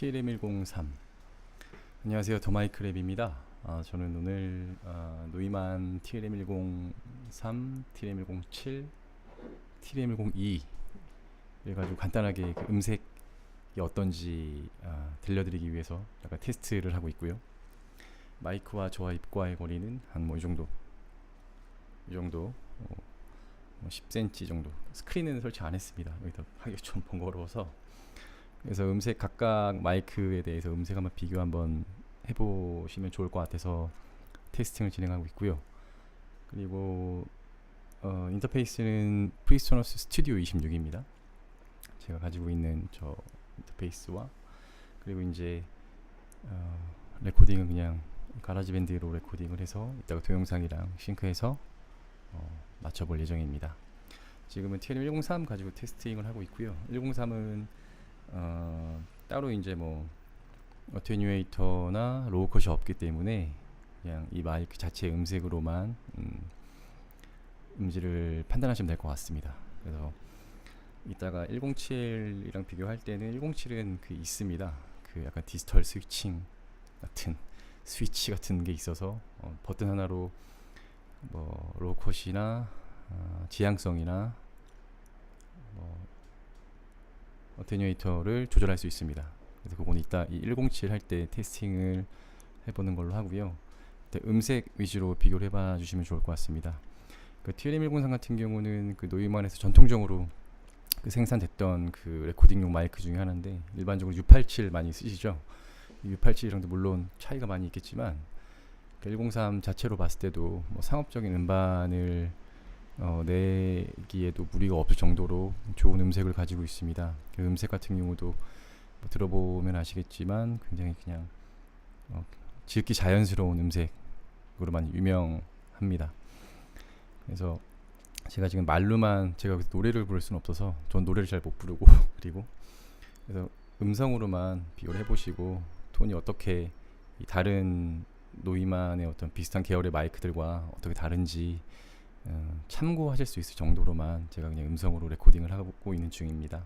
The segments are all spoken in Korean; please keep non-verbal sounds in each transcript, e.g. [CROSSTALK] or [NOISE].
TLM103 안녕하세요. 더마이크랩입니다. 아, 저는 오늘 아, 노이만 TLM103, TLM107, TLM102 그래가지고 간단하게 그 음색이 어떤지 아, 들려드리기 위해서 약간 테스트를 하고 있고요. 마이크와 저와 입과의 거리는 한 뭐 이 정도 이 정도 어, 뭐 10cm 정도. 스크린은 설치 안 했습니다. 여기다 하기 좀 번거로워서 그래서 음색 각각 마이크에 대해서 음색 한번 비교 한번 해보시면 좋을 것 같아서 테스팅을 진행하고 있고요. 그리고 어, 인터페이스는 프리소너스 스튜디오 26입니다. 제가 가지고 있는 저 인터페이스와 그리고 이제 어, 레코딩은 그냥 가라지 밴드로 레코딩을 해서 이따가 동영상이랑 싱크해서 어, 맞춰볼 예정입니다. 지금은 TLM103 가지고 테스팅을 하고 있고요. 103은 어, 따로 이제 뭐 어테뉴에이터나 로우컷이 없기 때문에 그냥 이 마이크 자체 음색으로만 음, 음질을 판단하시면 될 것 같습니다. 그래서 이따가 107이랑 비교할 때는 107은 그 있습니다. 그 약간 디지털 스위칭 같은 스위치 같은 게 있어서 어, 버튼 하나로 뭐 로우컷이나 어, 지향성이나 뭐 어테뉴에이터를 조절할 수 있습니다. 그래서 그거는 이따 이 107 할 때 테스팅을 해보는 걸로 하고요. 음색 위주로 비교를 해봐 주시면 좋을 것 같습니다. 그 TLM103 같은 경우는 그 노이만에서 전통적으로 그 생산됐던 그 레코딩용 마이크 중에 하나인데 일반적으로 U87 많이 쓰시죠. U87이랑도 물론 차이가 많이 있겠지만 그103 자체로 봤을 때도 뭐 상업적인 음반을 어, 내기에도 무리가 없을 정도로 좋은 음색을 가지고 있습니다. 그 음색 같은 경우도 뭐 들어보면 아시겠지만 굉장히 그냥 어, 지극히 자연스러운 음색으로만 유명합니다. 그래서 제가 지금 말로만 제가 노래를 부를 수는 없어서 전 노래를 잘 못 부르고 [LAUGHS] 그리고 그래서 음성으로만 비교를 해보시고 톤이 어떻게 다른 노이만의 어떤 비슷한 계열의 마이크들과 어떻게 다른지 어, 참고하실 수 있을 정도로만 제가 그냥 음성으로 레코딩을 하고 있는 중입니다.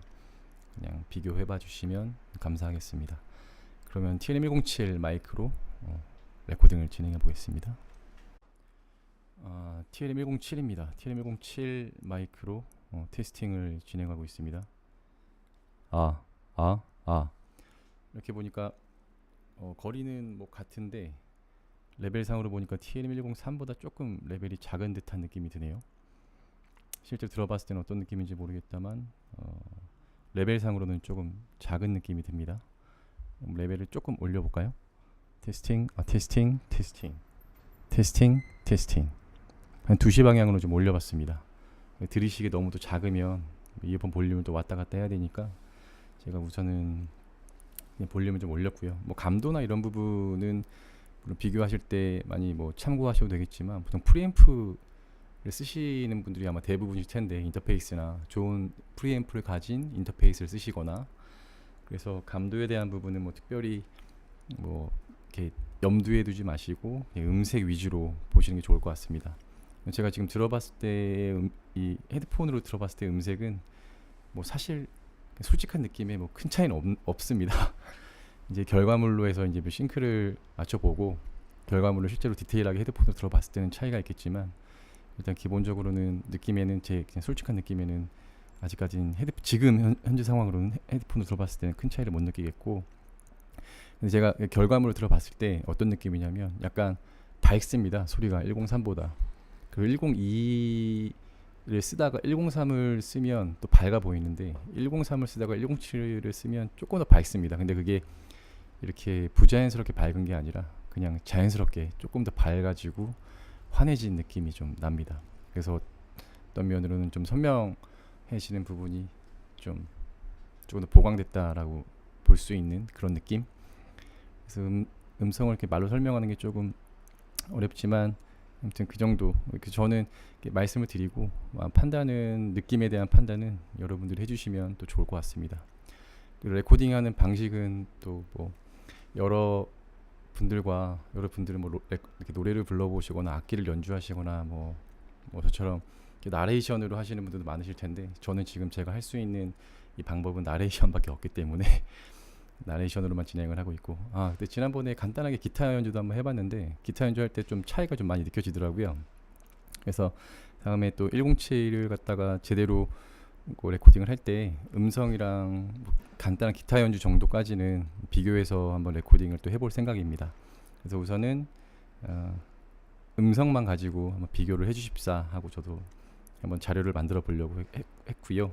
그냥 비교해 봐 주시면 감사하겠습니다. 그러면 TLM107 마이크로 어, 레코딩을 진행해 보겠습니다. 아, TLM107입니다. TLM107 마이크로 어, 테스팅을 진행하고 있습니다. 아, 아, 아. 이렇게 보니까 어, 거리는 뭐 같은데 레벨상으로 보니까 TLM103보다 조금 레벨이 작은 듯한 느낌이 드네요. 실제 들어봤을 때는 어떤 느낌인지 모르겠다만 어, 레벨상으로는 조금 작은 느낌이 듭니다. 레벨을 조금 올려볼까요? 테스팅, 아, 테스팅, 테스팅, 테스팅, 테스팅. 한 2시 방향으로 좀 올려봤습니다. 들으시기 너무 또 작으면 이어폰 볼륨을 또 왔다 갔다 해야 되니까 제가 우선은 볼륨을 좀 올렸고요. 뭐 감도나 이런 부분은 물론 비교하실 때 많이 뭐 참고하셔도 되겠지만 보통 프리앰프를 쓰시는 분들이 아마 대부분일 텐데 인터페이스나 좋은 프리앰프를 가진 인터페이스를 쓰시거나 그래서 감도에 대한 부분은 뭐 특별히 뭐 이렇게 염두에 두지 마시고 음색 위주로 보시는 게 좋을 것 같습니다. 제가 지금 들어봤을 때이 음, 헤드폰으로 들어봤을 때 음색은 뭐 사실 솔직한 느낌에 뭐 큰 차이는 없, 없습니다. [LAUGHS] 이제 결과물로 해서 이제 뭐 싱크를 맞춰보고 결과물을 실제로 디테일하게 헤드폰으로 들어봤을 때는 차이가 있겠지만 일단 기본적으로는 느낌에는 제 솔직한 느낌에는 아직까지는 헤드 지금 현, 현재 상황으로는 헤드폰으로 들어봤을 때는 큰 차이를 못 느끼겠고 근데 제가 결과물을 들어봤을 때 어떤 느낌이냐면 약간 밝습니다 소리가 103보다. 그리고 102를 쓰다가 103을 쓰면 또 밝아 보이는데 103을 쓰다가 107을 쓰면 조금 더 밝습니다. 근데 그게 이렇게 부자연스럽게 밝은 게 아니라 그냥 자연스럽게 조금 더 밝아지고 환해진 느낌이 좀 납니다. 그래서 어떤 면으로는 좀 선명해지는 부분이 좀 조금 더 보강됐다라고 볼 수 있는 그런 느낌. 그래서 음, 음성을 이렇게 말로 설명하는 게 조금 어렵지만 아무튼 그 정도. 그 저는 말씀을 드리고 판단은 느낌에 대한 판단은 여러분들이 해주시면 또 좋을 것 같습니다. 레코딩하는 방식은 또 뭐 여러 분들과 여러 분들은 뭐 이렇게 노래를 불러보시거나 악기를 연주하시거나 뭐, 뭐 저처럼 나레이션으로 하시는 분들도 많으실 텐데 저는 지금 제가 할 수 있는 이 방법은 나레이션밖에 없기 때문에 [LAUGHS] 나레이션으로만 진행을 하고 있고 아 근데 지난번에 간단하게 기타 연주도 한번 해봤는데 기타 연주할 때 좀 차이가 좀 많이 느껴지더라고요. 그래서 다음에 또 107을 갖다가 제대로 그 레코딩을 할 때 음성이랑 뭐 간단한 기타 연주 정도까지는 비교해서 한번 레코딩을 또 해볼 생각입니다. 그래서 우선은 어, 음성만 가지고 한번 비교를 해주십사 하고 저도 한번 자료를 만들어 보려고 했, 했고요.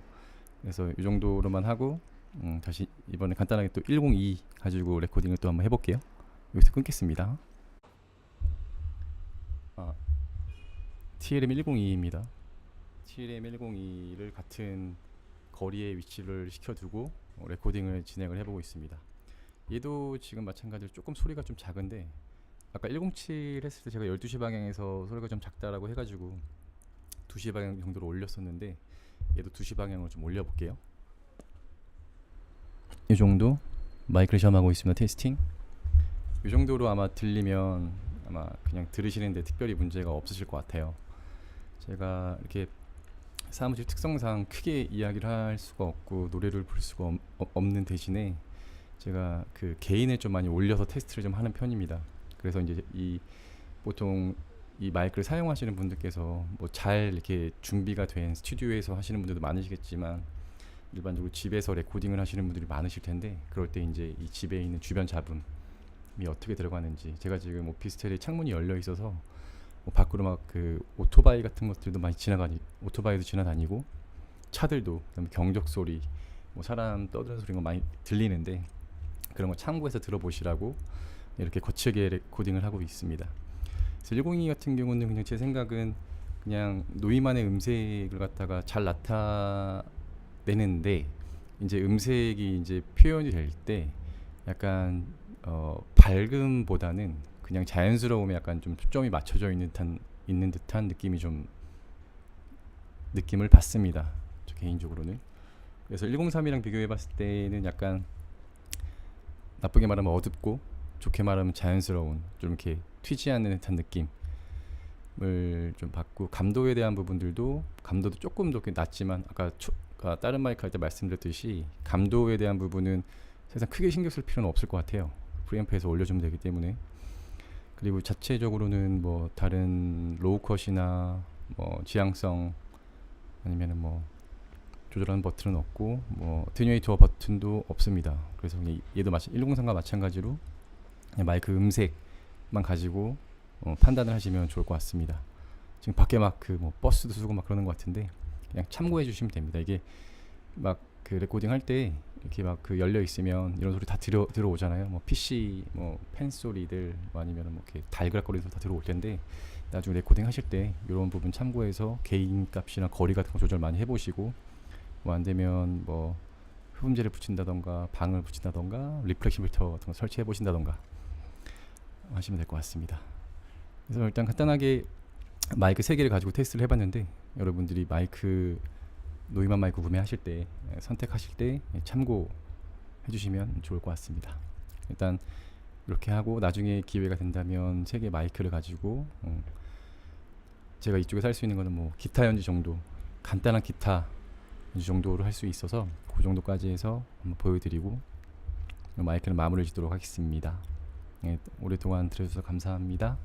그래서 이 정도로만 하고 음, 다시 이번에 간단하게 또 102 가지고 레코딩을 또 한번 해볼게요. 여기서 끊겠습니다. 아, TLM 102입니다. TLM 102를 같은 거리에 위치를 시켜두고 어, 레코딩을 진행을 해보고 있습니다. 얘도 지금 마찬가지로 조금 소리가 좀 작은데 아까 107 했을 때 제가 12시 방향에서 소리가 좀 작다라고 해가지고 2시 방향 정도로 올렸었는데 얘도 2시 방향으로 좀 올려볼게요. 이 정도 마이크를 시험하고 있습니다. 테스팅. 이 정도로 아마 들리면 아마 그냥 들으시는데 특별히 문제가 없으실 것 같아요. 제가 이렇게 사무실 특성상 크게 이야기를 할 수가 없고 노래를 부를 수가 없는 대신에 제가 그 개인을 좀 많이 올려서 테스트를 좀 하는 편입니다. 그래서 이제 이 보통 이 마이크를 사용하시는 분들께서 뭐 잘 이렇게 준비가 된 스튜디오에서 하시는 분들도 많으시겠지만 일반적으로 집에서 레코딩을 하시는 분들이 많으실 텐데 그럴 때 이제 이 집에 있는 주변 잡음이 어떻게 들어가는지 제가 지금 오피스텔에 창문이 열려 있어서 뭐 밖으로 막 그 오토바이 같은 것들도 많이 지나가니 오토바이도 지나다니고 차들도 그다음에 경적 소리 뭐 사람 떠드는 소리가 많이 들리는데 그런 거 참고해서 들어보시라고 이렇게 거칠게 레코딩을 하고 있습니다. 그래서 102 같은 경우는 그냥 제 생각은 그냥 노이만의 음색을 갖다가 잘 나타내는데 이제 음색이 이제 표현이 될 때 약간 어 밝음보다는 그냥 자연스러움에 약간 좀 초점이 맞춰져 있는 듯한 있는 듯한 느낌이 좀 느낌을 받습니다. 저 개인적으로는. 그래서 103이랑 비교해 봤을 때는 약간 나쁘게 말하면 어둡고 좋게 말하면 자연스러운 좀 이렇게 튀지 않는 듯한 느낌을 좀 받고 감도에 대한 부분들도 감도도 조금 더 낮지만 아까 초, 아까 다른 마이크 할 때 말씀드렸듯이 감도에 대한 부분은 사실상 크게 신경 쓸 필요는 없을 것 같아요. 프리앰프에서 올려주면 되기 때문에 그리고 자체적으로는 뭐 다른 로우 컷이나 뭐 지향성 아니면은 뭐 조절하는 버튼은 없고 뭐 어테뉴에이터 버튼도 없습니다. 그래서 얘도 마찬 103과 마찬가지로 마이크 음색만 가지고 어, 판단을 하시면 좋을 것 같습니다. 지금 밖에 막 그 뭐 버스도 쓰고 막 그러는 것 같은데 그냥 참고해 주시면 됩니다. 이게 막 그 레코딩 할때 이렇게 막 그 열려 있으면 이런 소리 다 들어 들어오잖아요. 뭐 PC 뭐펜 소리들 뭐 아니면 뭐 이렇게 달그락거리는 소리 다 들어올 텐데 나중에 레코딩 하실 때 이런 부분 참고해서 개인 값이나 거리 같은 거 조절 많이 해보시고 뭐 안 되면 뭐 흡음재를 붙인다던가 방을 붙인다던가 리플렉션 필터 같은 거 설치해 보신다던가 하시면 될 것 같습니다. 그래서 일단 간단하게 마이크 세 개를 가지고 테스트를 해봤는데 여러분들이 마이크 노이만 마이크 구매하실 때 에, 선택하실 때 예, 참고해 주시면 좋을 것 같습니다. 일단 이렇게 하고 나중에 기회가 된다면 세 개 마이크를 가지고 음, 제가 이쪽에서 할 수 있는 거는 뭐 기타 연주 정도 간단한 기타 연주 정도로 할 수 있어서 그 정도까지 해서 한번 보여드리고 마이크는 마무리 짓도록 하겠습니다. 예, 오랫동안 들어주셔서 감사합니다.